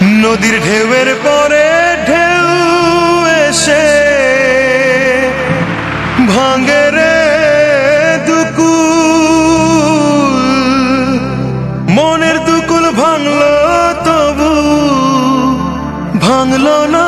নদীর ঢেউয়ের পরে ঢেউ এসে ভাঙে রে দুকুল। মনের দুকুল ভাঙল তবু ভাঙল না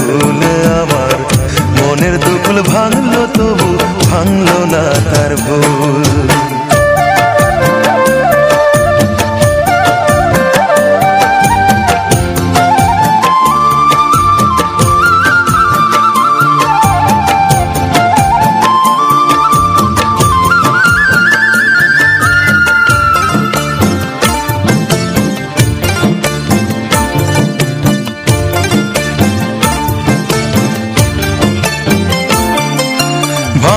না তার ভুল।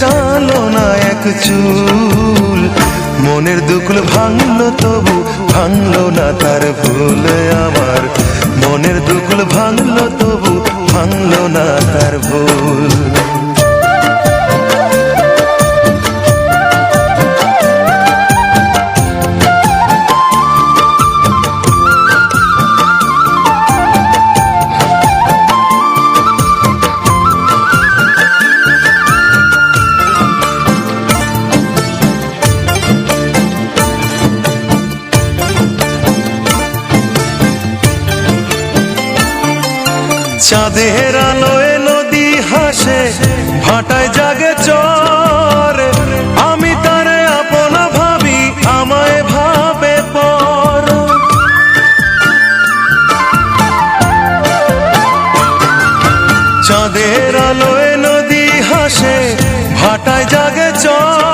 টানো না এক চুল। মনের দুকুল ভাঙল তবু ভাঙলো না তার ভুল আমার। মনের দুকুল ভাঙল তবু ভাঙলো না তার ভুল। চাঁদের আলোয় নদী হাসে, ভাটায় জাগে চর। আমি তারে আপন ভাবি, আমায় ভাবে পর। চাঁদের আলোয় নদী হাসে, ভাটায় জাগে চর।